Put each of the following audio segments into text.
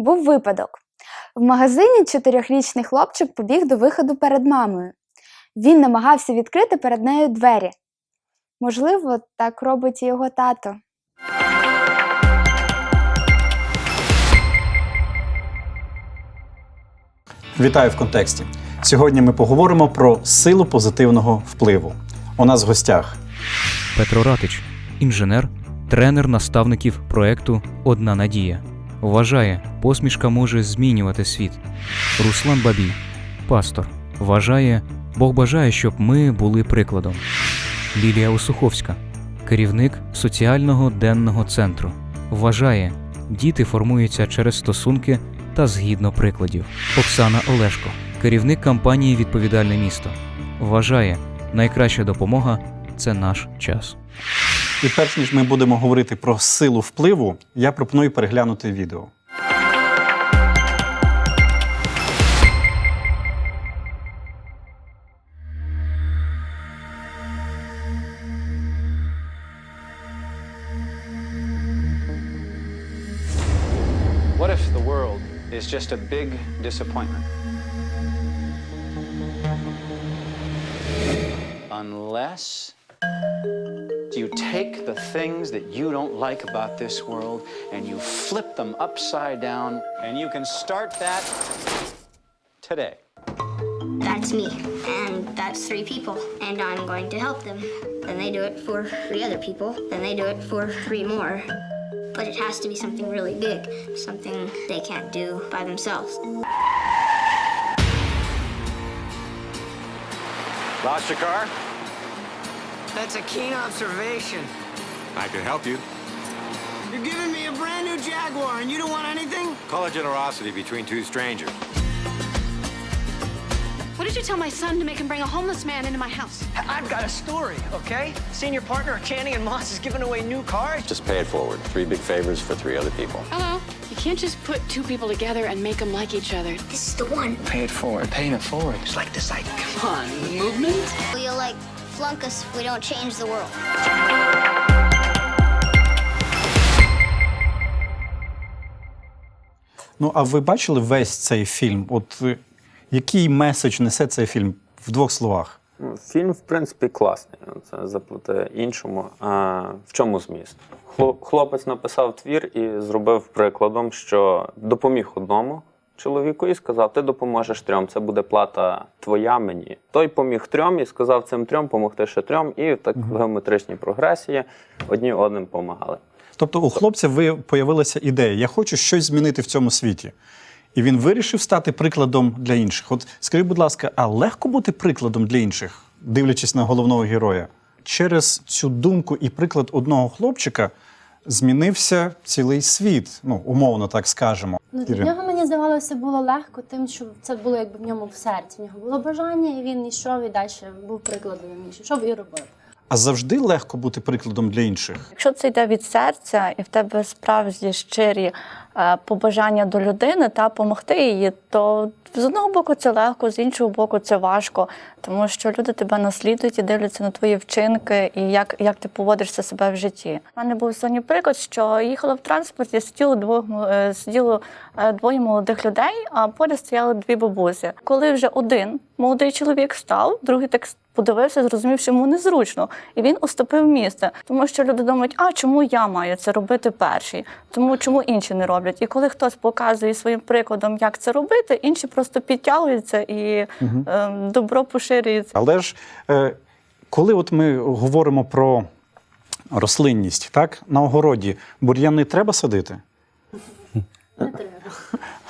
Був випадок. В магазині чотирьохрічний хлопчик побіг до виходу перед мамою. Він намагався відкрити перед нею двері. Можливо, так робить і його тато. Вітаю в контексті. Сьогодні ми поговоримо про силу позитивного впливу. У нас в гостях Петро Ратич, інженер, тренер наставників проекту Одна надія. Вважає, посмішка може змінювати світ. Руслан Бабій, пастор. Вважає, Бог бажає, щоб ми були прикладом. Лілія Осуховська, керівник соціального денного центру. Вважає, діти формуються через стосунки та згідно прикладів. Оксана Олешко, керівник кампанії Відповідальне місто. Вважає, найкраща допомога це наш час. І перш ніж ми будемо говорити про силу впливу, я пропоную переглянути відео. What if the world is just a big disappointment? Unless take the things that you don't like about this world and you flip them upside down, and you can start that today. That's me, and that's three people, and I'm going to help them. Then they do it for three other people, then they do it for three more. But it has to be something really big, something they can't do by themselves. Lost your car? That's a keen observation. I can help you. You're giving me a brand new Jaguar and you don't want anything? Call it generosity between two strangers. What did you tell my son to make him bring a homeless man into my house? I've got a story, okay? Senior partner of Channing and Moss is giving away new cars. Just pay it forward. Three big favors for three other people. Hello? You can't just put two people together and make them like each other. This is the one. Pay it forward. Paying it forward. It's like this, like, come on, movement? Will you like flunk us if we don't change the world? Ну, а ви бачили весь цей фільм? От е, який меседж несе цей фільм в двох словах? Ну, Фільм, в принципі, класний. Це заплати іншому. А в чому зміст? Хло- Хлопець написав твір і зробив прикладом, що допоміг одному чоловіку і сказав: ти допоможеш трьом, це буде плата твоя мені. Той поміг трьом і сказав цим трьом помогти ще трьом, і так в геометричній прогресії одні одним помагали. Тобто у хлопця ви появилася ідея: я хочу щось змінити в цьому світі. І він вирішив стати прикладом для інших. От скажи, будь ласка, а легко бути прикладом для інших, дивлячись на головного героя? Через цю думку і приклад одного хлопчика змінився цілий світ, ну умовно так скажемо. Ну, для нього мені здавалося було легко тим, що це було якби в ньому в серці. В нього було бажання, і він йшов і далі був прикладом іншим. Йшов і робив. А завжди легко бути прикладом для інших. Якщо це йде від серця, і в тебе справді щирі побажання до людини та допомогти їй, то з одного боку це легко, з іншого боку це важко, тому що люди тебе наслідують і дивляться на твої вчинки і як, як ти поводишся себе в житті. У мене був сьогодні приклад, що їхала в транспорті, сиділо двох е, сиділо е, двоє молодих людей, а поряд стояли дві бабусі. Коли вже один молодий чоловік став, другий так подивився, зрозумів, що йому незручно, і він уступив місце, тому що люди думають, а чому я маю це робити перший, тому чому інші не роблять. І коли хтось показує своїм прикладом, як це робити, інші просто підтягуються і е, добро поширюється. Але ж е, коли от ми говоримо про рослинність, так на огороді бур'яни треба садити? Не треба.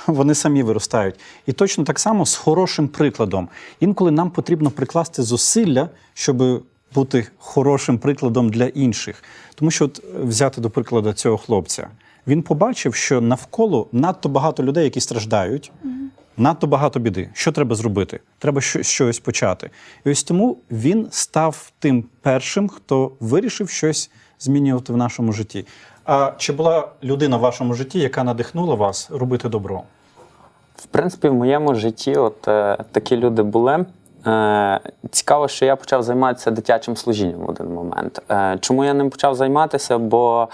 Вони самі виростають. І точно так само з хорошим прикладом. Інколи нам потрібно прикласти зусилля, щоб бути хорошим прикладом для інших. Тому що, от, взяти до прикладу цього хлопця, він побачив, що навколо надто багато людей, які страждають, надто багато біди. Що треба зробити? Треба щось почати. І ось тому він став тим першим, хто вирішив щось змінювати в нашому житті. А чи була людина в вашому житті, яка надихнула вас робити добро? В принципі, в моєму житті от е, такі люди були. Е, цікаво, що я почав займатися дитячим служінням в один момент. Е, чому я ним почав займатися? Бо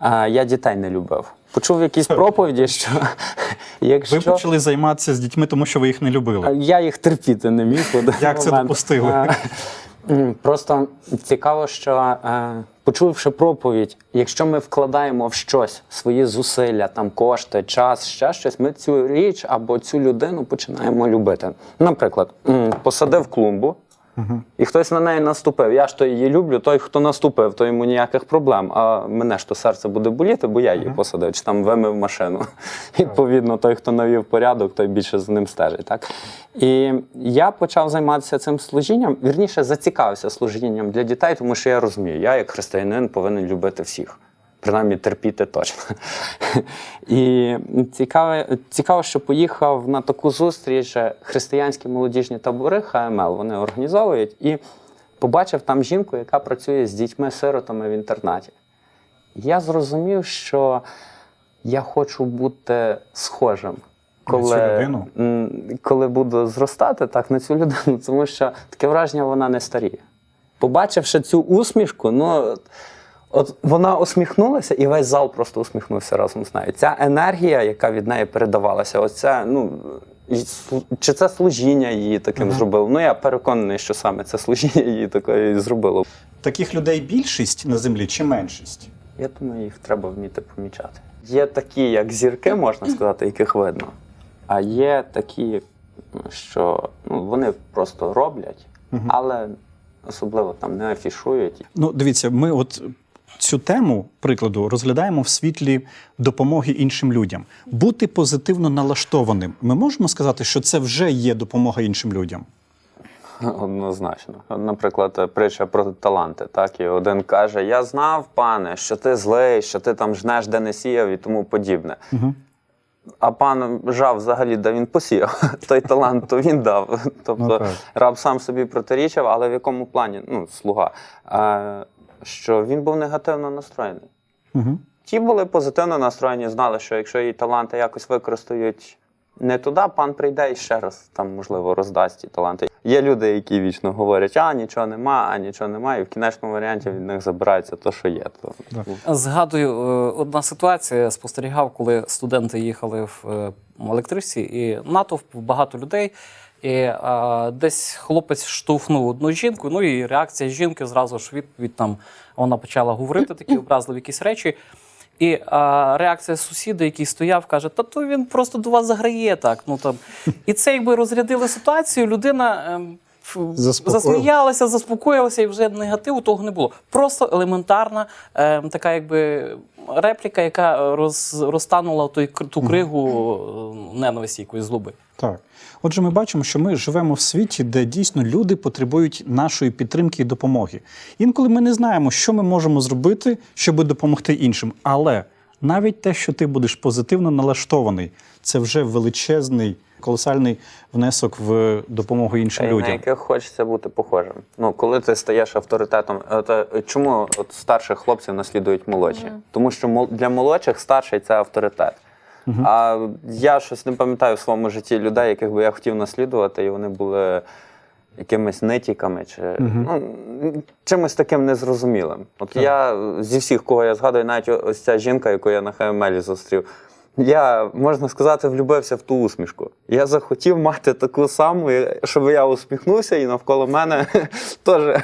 е, я дітей не любив. Почув якісь проповіді, що якщо Ви почали займатися з дітьми, тому що ви їх не любили. я їх терпіти не міг. Як це допустили? Просто цікаво, що е, почувши проповідь, якщо ми вкладаємо в щось свої зусилля, там кошти, час, ще щось, ми цю річ або цю людину починаємо любити. Наприклад, посадив клумбу. І хтось на неї наступив. Я ж то її люблю, той, хто наступив, то йому ніяких проблем. А мене ж то серце буде боліти, бо я її посадив, чи там вимив машину. Відповідно, той, хто навів порядок, той більше за ним стежить. Так? І я почав займатися цим служінням, вірніше зацікавився служінням для дітей, тому що я розумію, я як християнин повинен любити всіх. Принаймні терпіти точно. І цікаво, цікаво, що поїхав на таку зустріч християнські молодіжні табори ХМЛ. Вони організовують і побачив там жінку, яка працює з дітьми-сиротами в інтернаті. Я зрозумів, що я хочу бути схожим. На цю Коли, людину? коли буду зростати так на цю людину, тому що таке враження вона не старіє. Побачивши цю усмішку, ну от вона усміхнулася, і весь зал просто усміхнувся разом з нею. Ця енергія, яка від неї передавалася, оця, ну. Чи це служіння її таким зробило? Ну я переконаний, що саме це служіння її такою і зробило. Таких людей більшість на землі чи меншість? Я думаю, їх треба вміти помічати. Є такі, як зірки, можна сказати, яких видно. А є такі, що ну, вони просто роблять, але особливо там не афішують. Ну, дивіться, ми от цю тему, прикладу, розглядаємо в світлі допомоги іншим людям. Бути позитивно налаштованим. Ми можемо сказати, що це вже є допомога іншим людям. Однозначно. Наприклад, притча про таланти. Так, і один каже: Я знав, пане, що ти злий, що ти там жнеш, де не сіяв і тому подібне. Угу. А пан жав взагалі, де він посіяв. Той талант, то він дав. Тобто Ну, так. раб сам собі протирічив, але в якому плані, ну, слуга, е, що він був негативно настроєний. Угу. Ті були позитивно настроєні, знали, що якщо її таланти якось використають не туди, пан прийде і ще раз там, можливо, роздасть ті таланти. Є люди, які вічно говорять, а нічого нема, а нічого нема, і в кінечному варіанті від них забирається те, що є. То, Згадую, е, одна ситуація спостерігав, коли студенти їхали в е, електричці, і натовп багато людей. І а, десь хлопець штовхнув одну жінку. Ну і реакція жінки зразу ж відповідь там вона почала говорити такі образливі якісь речі. І а, реакція сусіда, який стояв, каже: Та то він просто до вас заграє так. Ну там і це якби розрядило ситуацію. Людина ем. Засміялася, заспокоїлася, і вже негативу того не було. Просто елементарна ем, така, якби репліка, яка роз, розтанула той ту кригу е, ненависті якоїсь злоби. Так. Отже, ми бачимо, що ми живемо в світі, де дійсно люди потребують нашої підтримки і допомоги. Інколи ми не знаємо, що ми можемо зробити, щоб допомогти іншим. Але навіть те, що ти будеш позитивно налаштований, це вже величезний, колосальний внесок в допомогу іншим Та й на людям. яких хочеться бути похожим. Ну, коли ти стаєш авторитетом, от, е, чому от старших хлопців наслідують молодші? Тому що мол- для молодших старший це авторитет. А я щось не пам'ятаю в своєму житті людей, яких би я хотів наслідувати, і вони були якимись нитіками чи ну, чимось таким незрозумілим. От я зі всіх, кого я згадую, навіть ось ця жінка, яку я на ХМЛі зустрів. Я, можна сказати, влюбився в ту усмішку. Я захотів мати таку саму, щоб я усміхнувся, і навколо мене теж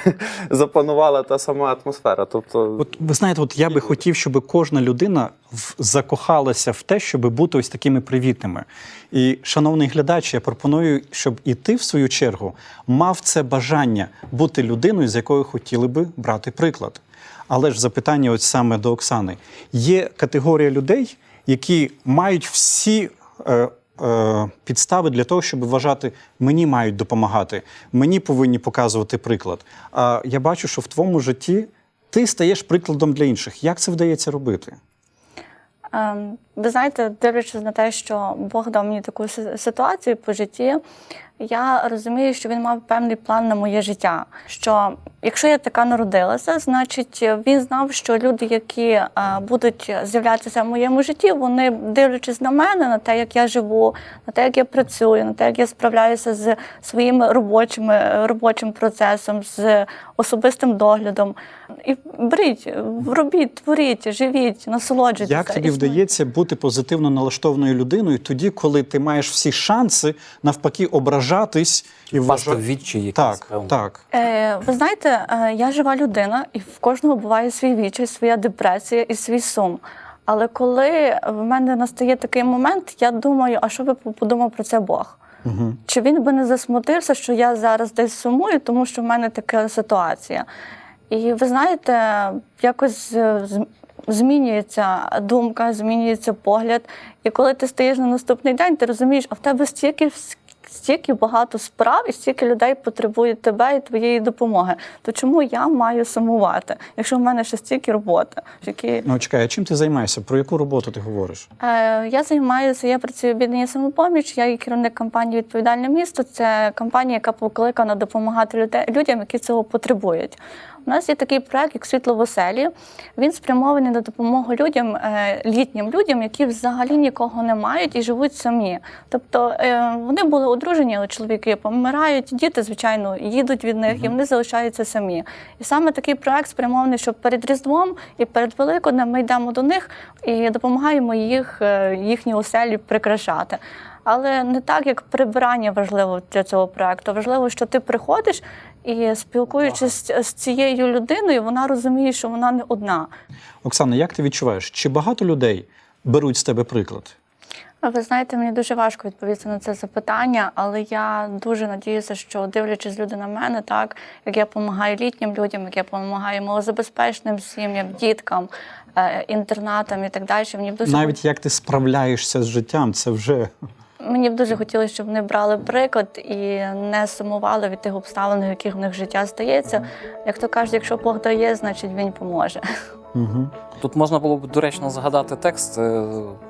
запанувала та сама атмосфера. Тобто, От ви знаєте, от я би хотів, щоб кожна людина закохалася в те, щоб бути ось такими привітними. І, шановний глядач, я пропоную, щоб і ти, в свою чергу, мав це бажання бути людиною, з якою хотіли би брати приклад. Але ж запитання, ось саме до Оксани: є категорія людей, які мають всі. Е, е, Підстави для того, щоб вважати, мені мають допомагати, мені повинні показувати приклад. А я бачу, що в твоєму житті ти стаєш прикладом для інших. Як це вдається робити? Ем, Ви знаєте, дивлячись на те, що Бог дав мені таку ситуацію по житті, я розумію, що він мав певний план на моє життя. Що якщо я така народилася, значить він знав, що люди, які е, будуть з'являтися в моєму житті, вони дивлячись на мене, на те, як я живу, на те, як я працюю, на те, як я справляюся з своїм робочим, робочим процесом, з особистим доглядом. І беріть, робіть, творіть, живіть, насолоджуйтеся. Як тобі вдається бути позитивно налаштованою людиною тоді, коли ти маєш всі шанси навпаки ображатись і Впасти вважа- в відчай якийсь, Так, певно. так. Е, ви знаєте, е, я жива людина, і в кожного буває свій відчай, своя депресія і свій сум. Але коли в мене настає такий момент, я думаю, а що би подумав про це Бог? Угу. Чи він би не засмутився, що я зараз десь сумую, тому що в мене така ситуація? І ви знаєте, якось е, змінюється думка, змінюється погляд. І коли ти стаєш на наступний день, ти розумієш, а в тебе стільки стільки багато справ і стільки людей потребують тебе і твоєї допомоги. То чому я маю сумувати, якщо в мене ще стільки роботи? Які Ну чекай, а чим ти займаєшся? Про яку роботу ти говориш? Е, Я займаюся, я працюю в об'єднанні самопоміч. Я є керівник компанії Відповідальне місто. Це компанія, яка покликана допомагати люде- людям, які цього потребують. У нас є такий проект, як світло в оселі. Він спрямований на допомогу людям, е, літнім людям, які взагалі нікого не мають і живуть самі. Тобто е, вони були одружені, але чоловіки помирають, діти, звичайно, їдуть від них, і вони залишаються самі. І саме такий проект спрямований, щоб перед Різдвом і перед Великоднем ми йдемо до них і допомагаємо їх, е, їхні оселі прикрашати. Але не так, як прибирання важливо для цього проекту. Важливо, що ти приходиш і спілкуючись з цією людиною, вона розуміє, що вона не одна. Оксана, як ти відчуваєш? Чи багато людей беруть з тебе приклад? Ви знаєте, мені дуже важко відповісти на це запитання, але я дуже надіюся, що дивлячись люди на мене, так як я допомагаю літнім людям, як я допомагаю малозабезпеченим сім'ям, діткам, е, інтернатам і так далі. Мені дуже Навіть як ти справляєшся з життям, це вже Мені б дуже хотілося, щоб вони брали приклад і не сумували від тих обставин, в яких в них життя стається. Як то кажуть, якщо Бог дає, значить він поможе. Угу. Тут можна було б доречно згадати текст е,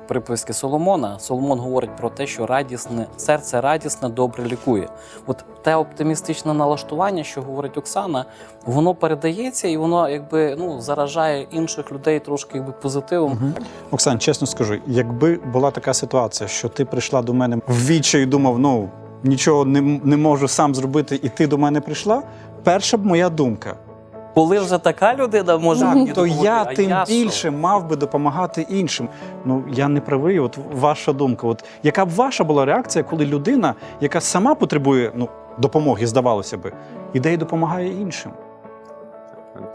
приписки Соломона. Соломон говорить про те, що радісне серце радісне добре лікує. От те оптимістичне налаштування, що говорить Оксана, воно передається і воно якби ну заражає інших людей трошки якби позитивом. Угу. Оксан, чесно скажу, якби була така ситуація, що ти прийшла до мене в вічі і думав, ну нічого не, не можу сам зробити, і ти до мене прийшла. Перша б моя думка. Коли вже така людина може Так, мені то допомогти, я а тим я що? більше мав би допомагати іншим. Ну я не правий. От ваша думка. От яка б ваша була реакція, коли людина, яка сама потребує ну допомоги, здавалося би, іде і допомагає іншим?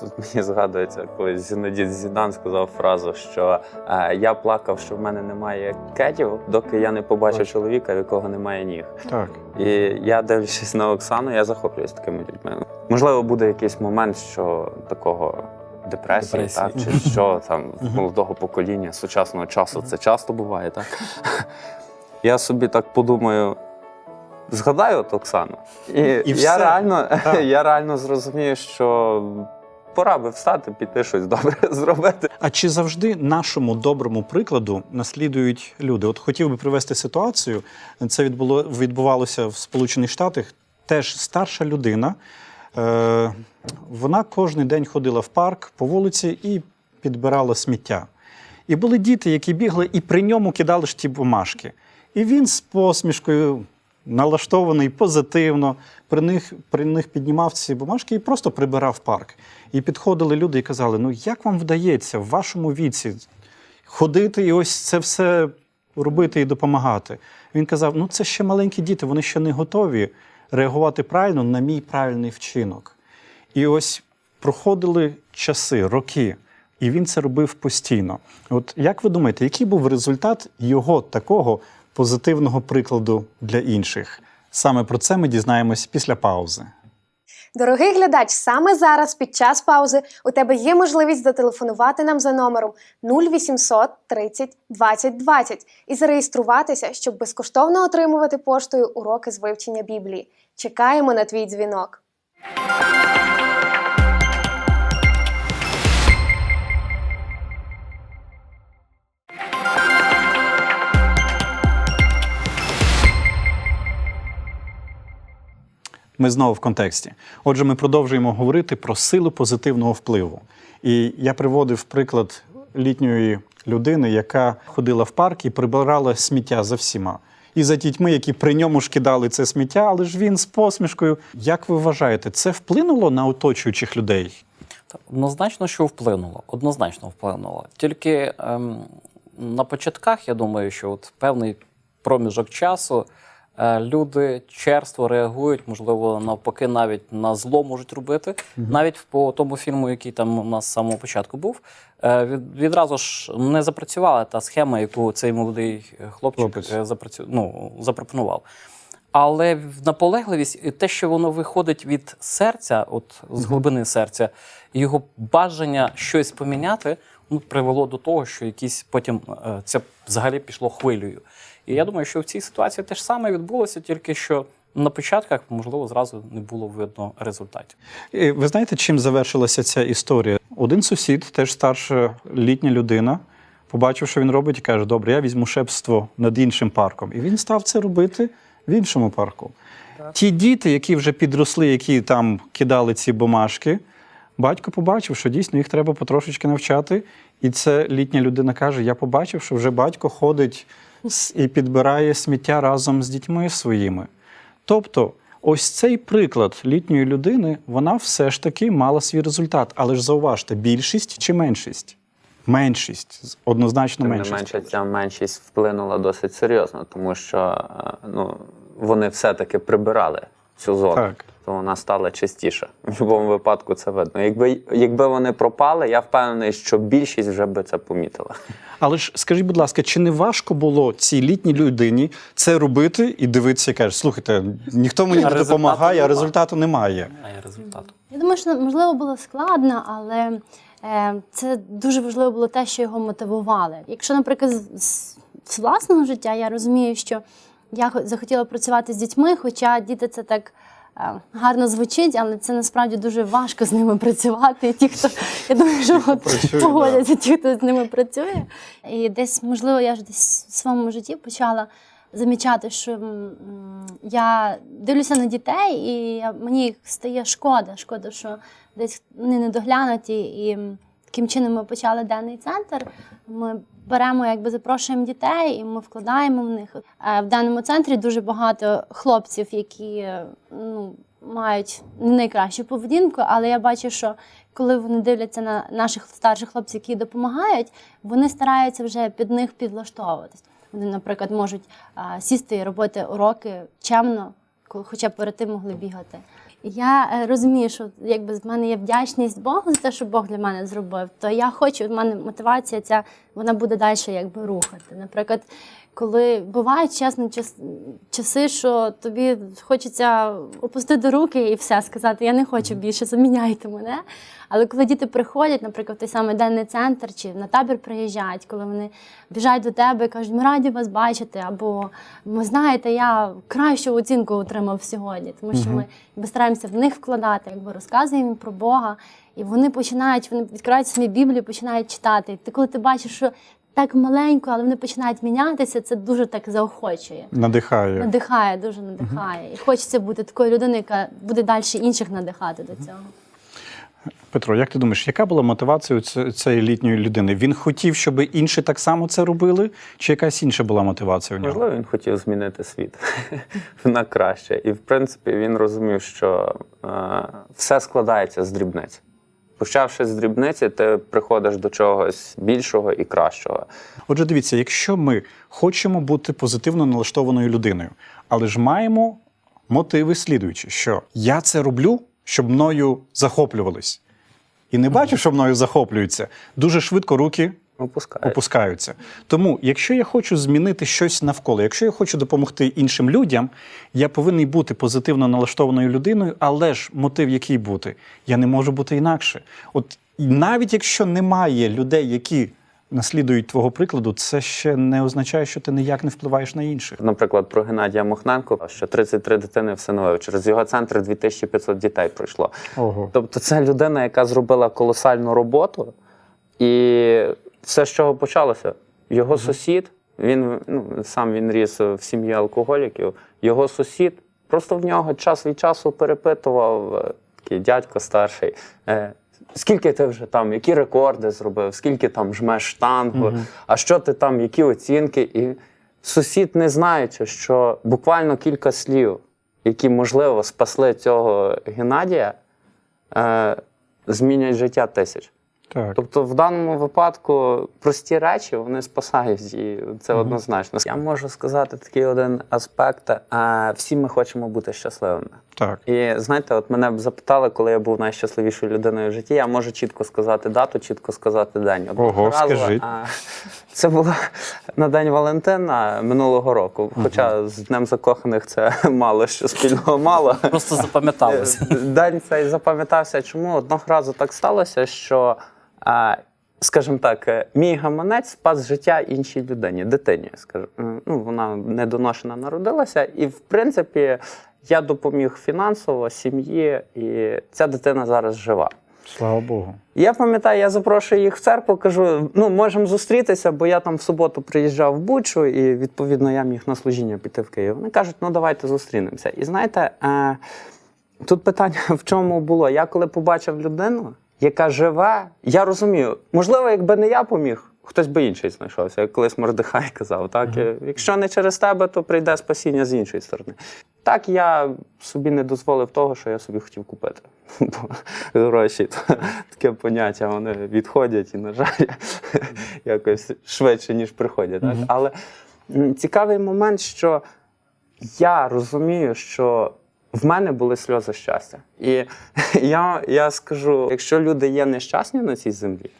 Тут мені згадується, коли Зінедін Зідан сказав фразу, що е, я плакав, що в мене немає кетів, доки я не побачив чоловіка, в якого немає ніг. Так. І я дивлячись на Оксану, я захоплююсь такими людьми. Можливо, буде якийсь момент, що такого депресії, Депресії. так чи що там молодого покоління сучасного часу. Це часто буває, так. Я собі так подумаю. Згадаю от Оксану, і, І я все. реально Так. я реально зрозумію, що пора би встати, піти щось добре зробити. А чи завжди нашому доброму прикладу наслідують люди? От хотів би привести ситуацію. Це відбуло відбувалося в Сполучених Штатах. Теж старша людина. Е, вона кожен день ходила в парк по вулиці і підбирала сміття. І були діти, які бігли і при ньому кидали ж ті бумажки. І він з посмішкою, налаштований позитивно, при них, при них піднімав ці бумажки і просто прибирав парк. І підходили люди і казали: ну як вам вдається в вашому віці ходити і ось це все робити і допомагати? Він казав: ну це ще маленькі діти, вони ще не готові реагувати правильно на мій правильний вчинок. І ось проходили часи, роки, і він це робив постійно. От як ви думаєте, який був результат його такого позитивного прикладу для інших? Саме про це ми дізнаємось після паузи. Дорогий глядач, саме зараз під час паузи у тебе є можливість зателефонувати нам за номером 0800 30 20 20 і зареєструватися, щоб безкоштовно отримувати поштою уроки з вивчення Біблії. Чекаємо на твій дзвінок. Ми знову в контексті. Отже, ми продовжуємо говорити про силу позитивного впливу. І я приводив приклад літньої людини, яка ходила в парк і прибирала сміття за всіма. І за дітьми, які при ньому ж кидали це сміття, але ж він з посмішкою. Як ви вважаєте, це вплинуло на оточуючих людей? Однозначно, що вплинуло. Однозначно вплинуло. Тільки ем, на початках, я думаю, що от певний проміжок часу люди черство реагують, можливо, навпаки, навіть на зло можуть робити. Навіть по тому фільму, який там у нас з самого початку був, е, від, відразу ж не запрацювала та схема, яку цей молодий хлопчик Хлопець. е, запрацю... ну, запропонував. Але наполегливість, і те, що воно виходить від серця, от з глибини серця, його бажання щось поміняти, ну, привело до того, що якісь потім е, це взагалі пішло хвилею. І я думаю, що в цій ситуації те ж саме відбулося, тільки що на початках, можливо, зразу не було видно результатів. І Ви знаєте, чим завершилася ця історія? Один сусід, теж старша літня людина, побачив, що він робить, і каже: Добре, я візьму шепство над іншим парком. І він став це робити в іншому парку. Ті діти, які вже підросли, які там кидали ці бумажки, батько побачив, що дійсно їх треба потрошечки навчати. І це літня людина каже: Я побачив, що вже батько ходить і підбирає сміття разом з дітьми своїми. Тобто, ось цей приклад літньої людини, вона все ж таки мала свій результат. Але ж зауважте, більшість чи меншість? Меншість, однозначно Тим не меншість. менше, ця меншість вплинула досить серйозно, тому що е, ну, вони все-таки прибирали цю зону. Так. То вона стала чистіша. В будь-якому випадку це видно. Якби, якби вони пропали, я впевнений, що більшість вже би це помітила. Але ж скажіть, будь ласка, чи не важко було цій літній людині це робити і дивитися і каже, слухайте, ніхто мені не допомагає, а результату немає. Немає результату. Я думаю, що можливо було складно, але е, це дуже важливо було те, що його мотивували. Якщо, наприклад, з, з- з власного життя я розумію, що я захотіла працювати з дітьми, хоча діти це так. Е, Гарно звучить, але це насправді дуже важко з ними працювати. І ті, хто я думаю, що от Працює, погодяться, ті, хто з ними працює. І десь, можливо, я ж десь в своєму житті почала замічати, що я дивлюся на дітей, і мені їх стає шкода. Шкода, що десь вони недоглянуті. І таким чином ми почали денний центр. Ми беремо, якби запрошуємо дітей, і ми вкладаємо в них. Е, В даному центрі дуже багато хлопців, які е, ну, мають не найкращу поведінку, але я бачу, що коли вони дивляться на наших старших хлопців, які допомагають, вони стараються вже під них підлаштовуватись. Вони, наприклад, можуть а, сісти і робити уроки чемно, хоча б перед тим могли бігати. Я е, розумію, що якби з мене є вдячність Богу за те, що Бог для мене зробив, то я хочу, в мене мотивація ця вона буде далі якби рухати. Наприклад, коли бувають чесно часи, що тобі хочеться опустити руки і все сказати, я не хочу більше, заміняйте мене. Але коли діти приходять, наприклад, в той самий денний центр чи на табір приїжджають, коли вони біжать до тебе і кажуть, ми раді вас бачити, або ви знаєте, я кращу оцінку отримав сьогодні, тому що ми якби, стараємося в них вкладати, якби розказуємо їм про Бога, і вони починають, вони відкривають самі Біблію, починають читати. І ти коли ти бачиш, що так маленько, але вони починають мінятися, це дуже так заохочує. Надихає. Надихає, дуже надихає. І хочеться бути такою людиною, яка буде далі інших надихати до цього. Петро, як ти думаєш, яка була мотивація у цієї літньої людини? Він хотів, щоб інші так само це робили, чи якась інша була мотивація у нього? Можливо, він хотів змінити світ на краще. І в принципі він розумів, що е, все складається з дрібниць. Почавши з дрібниці, ти приходиш до чогось більшого і кращого. Отже, дивіться, якщо ми хочемо бути позитивно налаштованою людиною, але ж маємо мотиви слідуючі, що я це роблю, щоб мною захоплювались. І не бачу, що мною захоплюються. Дуже швидко руки Опускає. опускаються. Тому, якщо я хочу змінити щось навколо, якщо я хочу допомогти іншим людям, я повинен бути позитивно налаштованою людиною, але ж мотив який бути? Я не можу бути інакше. От навіть якщо немає людей, які наслідують твого прикладу, це ще не означає, що ти ніяк не впливаєш на інших. Наприклад, про Геннадія Мохненко, що 33 дитини всиновив. Через його центр 2500 дітей пройшло. Ого. Тобто, це людина, яка зробила колосальну роботу, і все, з чого почалося. Його сусід, він ну, сам він ріс в сім'ї алкоголіків. Його сусід Просто в нього час від часу перепитував е, такий дядько старший. Е, Скільки ти вже там, які рекорди зробив, скільки там жмеш штангу, Мгм. а що ти там, які оцінки? І сусід, не знаючи, що буквально кілька слів, які, можливо, спасли цього Геннадія, е, змінять життя тисяч. Так. Тобто, в даному випадку прості речі вони спасають, і це Мгм. однозначно. Я можу сказати такий один аспект: а, всі ми хочемо бути щасливими. Так. І знаєте, от мене б запитали, коли я був найщасливішою людиною в житті, я можу чітко сказати дату, чітко сказати день. Одного Ого, разу, скажіть. а, Це було на День Валентина минулого року. Хоча з Днем закоханих це мало що спільного мало. Просто запам'яталося. День цей запам'ятався. Чому одного разу так сталося, що, скажімо так, е, мій гаманець спас життя іншій людині, дитині. Скажу. Ну, вона недоношена народилася, і в принципі я допоміг фінансово сім'ї, і ця дитина зараз жива. Слава Богу. Я пам'ятаю, я запрошую їх в церкву, кажу: ну можемо зустрітися, бо я там в суботу приїжджав в Бучу, і відповідно я міг на служіння піти в Київ. Вони кажуть, ну давайте зустрінемося. І знаєте, е, тут питання в чому було? Я коли побачив людину, яка живе, я розумію, можливо, якби не я поміг. Хтось би інший знайшовся, як колись Мордехай казав. Так? Якщо не через тебе, то прийде спасіння з іншої сторони. Так я собі не дозволив того, що я собі хотів купити. Бо гроші то таке поняття, вони відходять і, на жаль, якось швидше, ніж приходять. Так? Мгм. Але цікавий момент, що я розумію, що в мене були сльози щастя. І я, я скажу: якщо люди є нещасні на цій землі,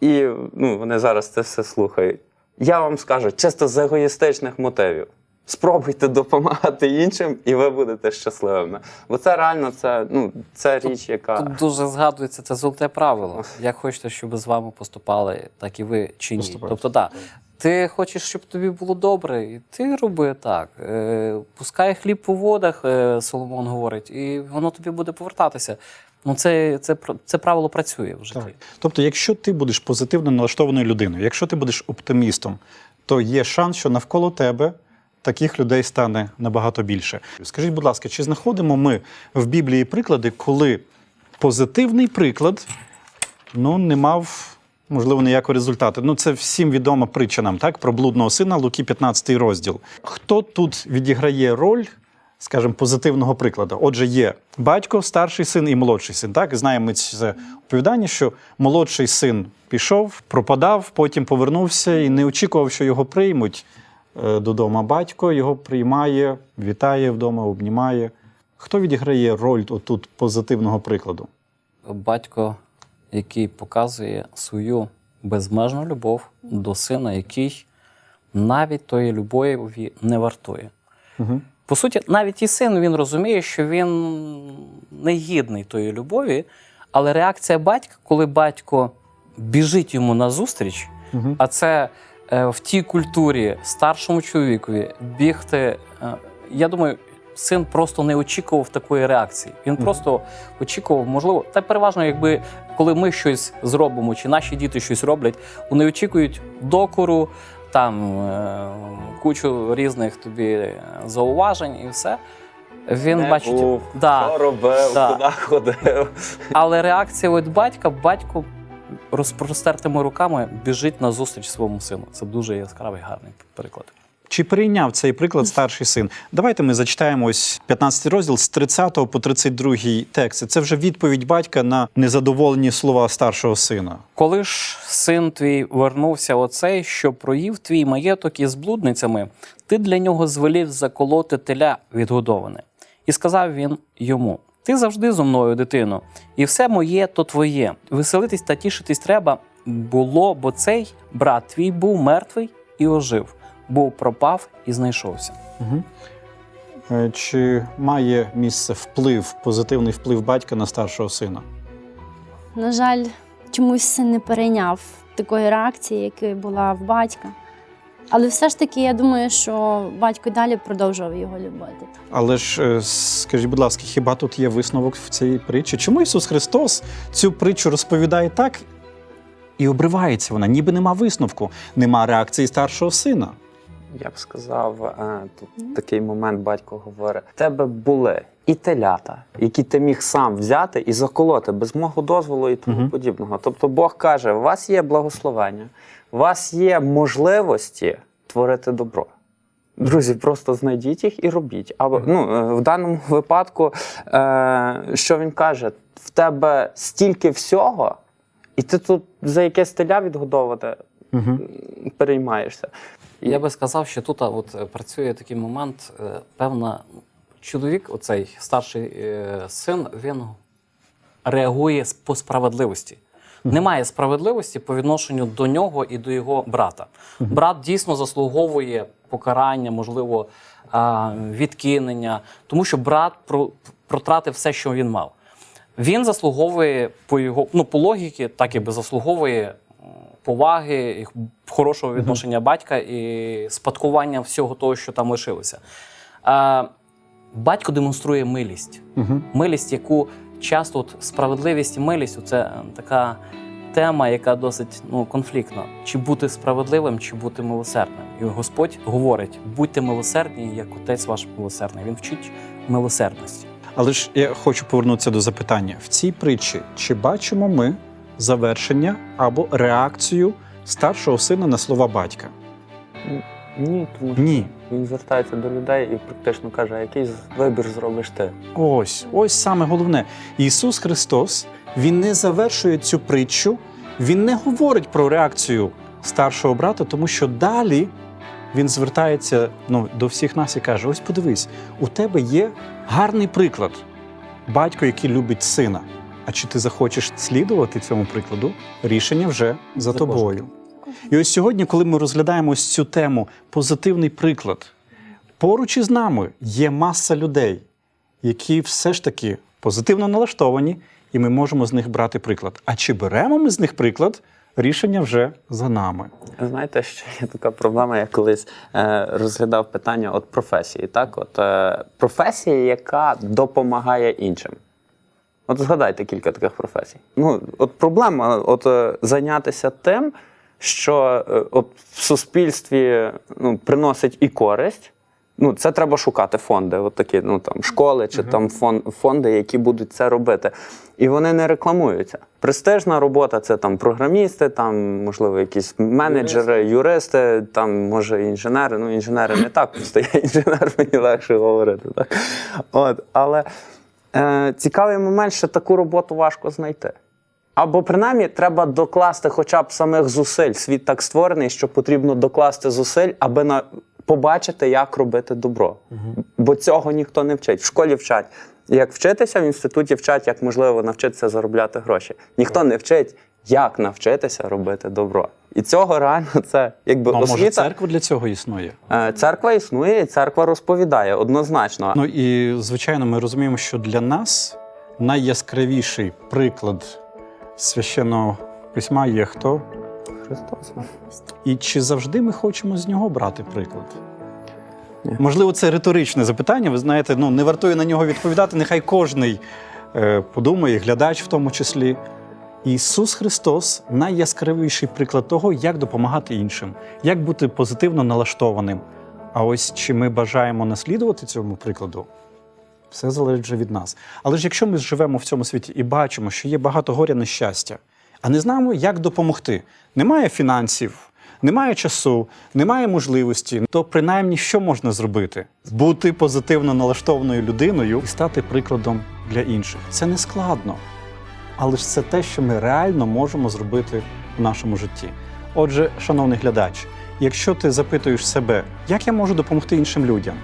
і ну, вони зараз це все слухають, я вам скажу чисто з егоїстичних мотивів. Спробуйте допомагати іншим, і ви будете щасливими. Бо це реально це, ну, це річ, яка. Тут дуже згадується це золоте правило. Як хочете, щоб з вами поступали, так і ви чиніть. Поступайте. Тобто, так, ти хочеш, щоб тобі було добре, і ти роби так. Е, пускай хліб по водах, е, Соломон говорить, і воно тобі буде повертатися. Ну, це, це, це правило працює в житті. Так. Тобто, якщо ти будеш позитивно налаштованою людиною, якщо ти будеш оптимістом, то є шанс, що навколо тебе таких людей стане набагато більше. Скажіть, будь ласка, чи знаходимо ми в Біблії приклади, коли позитивний приклад ну, не мав, можливо, ніякого результату? Ну, це всім відома притча нам, так? Про блудного сина, Луки 15 розділ. Хто тут відіграє роль? Скажімо, позитивного прикладу. Отже, є батько, старший син і молодший син. Так, знаємо ми це оповідання, що молодший син пішов, пропадав, потім повернувся і не очікував, що його приймуть е, додому. Батько його приймає, вітає вдома, обнімає. Хто відіграє роль отут позитивного прикладу? Батько, який показує свою безмежну любов до сина, який навіть тої любові не вартує. Угу. По суті, навіть і син він розуміє, що він не гідний тої любові, але реакція батька, коли батько біжить йому назустріч, Угу. а це е, в тій культурі старшому чоловікові бігти. е, я думаю, син просто не очікував такої реакції. Він просто очікував, можливо, та переважно, якби коли ми щось зробимо, чи наші діти щось роблять, вони очікують докору, там е, кучу різних тобі е, зауважень і все. Він Не бачить, був, да, Що робив, Да. куди ходив. але реакція від батька, батько розпростертими руками біжить на зустріч своєму сину. Це дуже яскравий гарний приклад. Чи прийняв цей приклад старший син? Давайте ми зачитаємо ось 15 розділ з 30 по 32 тексти. Це вже відповідь батька на незадоволені слова старшого сина. Коли ж син твій вернувся оцей, що проїв твій маєток із блудницями, ти для нього звелів заколоти теля відгодоване. І сказав він йому: Ти завжди зо мною, дитино, і все моє то твоє. Веселитись та тішитись треба було, бо цей брат твій був мертвий і ожив, був пропав і знайшовся. Угу. Чи має місце вплив, позитивний вплив батька на старшого сина? На жаль, чомусь син не перейняв такої реакції, яка була в батька. Але все ж таки, я думаю, що батько далі продовжував його любити. Але ж е, скажіть, будь ласка, хіба тут є висновок в цій притчі? Чому Ісус Христос цю притчу розповідає так і обривається вона, ніби нема висновку, нема реакції старшого сина? Я б сказав, е, тут такий момент батько говорить: в тебе були і телята, які ти міг сам взяти і заколоти без мого дозволу і тому подібного. Тобто Бог каже: у вас є благословення, у вас є можливості творити добро. Друзі, просто знайдіть їх і робіть. Або ну е, в даному випадку, е, що він каже, в тебе стільки всього, і ти тут за якесь теля відгодовувати Угу. переймаєшся. Я би сказав, що тут а, от, е, працює такий момент, е, певна чоловік, оцей старший е, син, він реагує по справедливості. Немає справедливості по відношенню до нього і до його брата. Брат дійсно заслуговує покарання, можливо, відкинення, тому що брат про- протратив все, що він мав. Він заслуговує по його ну, по логіки, так якби заслуговує м, поваги, і хорошого відношення батька і спадкування всього того, що там лишилося. А, батько демонструє милість. Милість, яку часто от, справедливість і милість це е, така тема, яка досить ну, конфліктна. Чи бути справедливим, чи бути милосердним. І Господь говорить: будьте милосердні, як отець ваш милосердний. Він вчить милосердності. Але ж я хочу повернутися до запитання: в цій притчі чи бачимо ми завершення або реакцію старшого сина на слова батька? Ні, тому що Ні. він звертається до людей і практично каже, а який вибір зробиш ти? Ось, ось саме головне. Ісус Христос Він не завершує цю притчу, Він не говорить про реакцію старшого брата, тому що далі він звертається ну, до всіх нас і каже: Ось подивись, у тебе є гарний приклад, батько, який любить сина. А чи ти захочеш слідувати цьому прикладу? Рішення вже за За тобою. І ось сьогодні, коли ми розглядаємо ось цю тему позитивний приклад, поруч із нами є маса людей, які все ж таки позитивно налаштовані, і ми можемо з них брати приклад. А чи беремо ми з них приклад? Рішення вже за нами. Знаєте, що є така проблема, я колись е, розглядав питання от професії. Так, от е, професія, яка допомагає іншим. От згадайте кілька таких професій. Ну, от проблема, от е, зайнятися тим, що е, от в суспільстві ну, приносить і користь. Ну, це треба шукати фонди, от такі, ну там школи чи там фон, фонди, які будуть це робити. І вони не рекламуються. Престижна робота це там програмісти, там, можливо, якісь менеджери, юристи, там, може, інженери. Ну, інженери не так, просто я інженер, мені легше говорити. Так? От, але е, цікавий момент, що таку роботу важко знайти. Або принаймні треба докласти хоча б самих зусиль. Світ так створений, що потрібно докласти зусиль, аби на побачити, як робити добро. Бо цього ніхто не вчить. В школі вчать. Як вчитися, в інституті вчать, як можливо навчитися заробляти гроші. Ніхто не вчить, як навчитися робити добро. І цього реально це якби а може, церква для цього існує? Е, Церква існує, і церква розповідає однозначно. Ну і звичайно, ми розуміємо, що для нас найяскравіший приклад священного письма є хто? Христос. І чи завжди ми хочемо з нього брати приклад? Можливо, це риторичне запитання. Ви знаєте, ну не вартує на нього відповідати. Нехай кожний е, подумає, глядач в тому числі. Ісус Христос найяскравіший приклад того, як допомагати іншим, як бути позитивно налаштованим. А ось чи ми бажаємо наслідувати цьому прикладу, все залежить вже від нас. Але ж якщо ми живемо в цьому світі і бачимо, що є багато горя нещастя, а не знаємо, як допомогти, немає фінансів, немає часу, немає можливості, то принаймні що можна зробити? Бути позитивно налаштованою людиною і стати прикладом для інших. Це не складно. Але ж це те, що ми реально можемо зробити в нашому житті. Отже, шановний глядач, якщо ти запитуєш себе, як я можу допомогти іншим людям,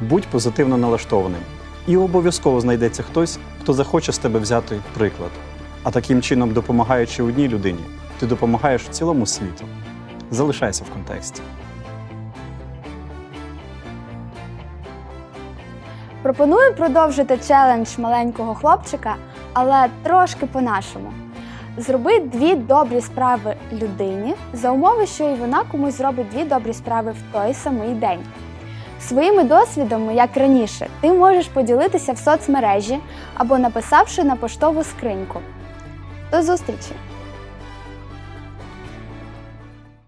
будь позитивно налаштованим. І обов'язково знайдеться хтось, хто захоче з тебе взяти приклад. А таким чином, допомагаючи одній людині, ти допомагаєш цілому світу. Залишайся в контексті. Пропоную продовжити челендж маленького хлопчика, але трошки по-нашому. Зроби дві добрі справи людині за умови, що і вона комусь зробить дві добрі справи в той самий день. Своїми досвідами, як раніше, ти можеш поділитися в соцмережі або написавши на поштову скриньку. До зустрічі!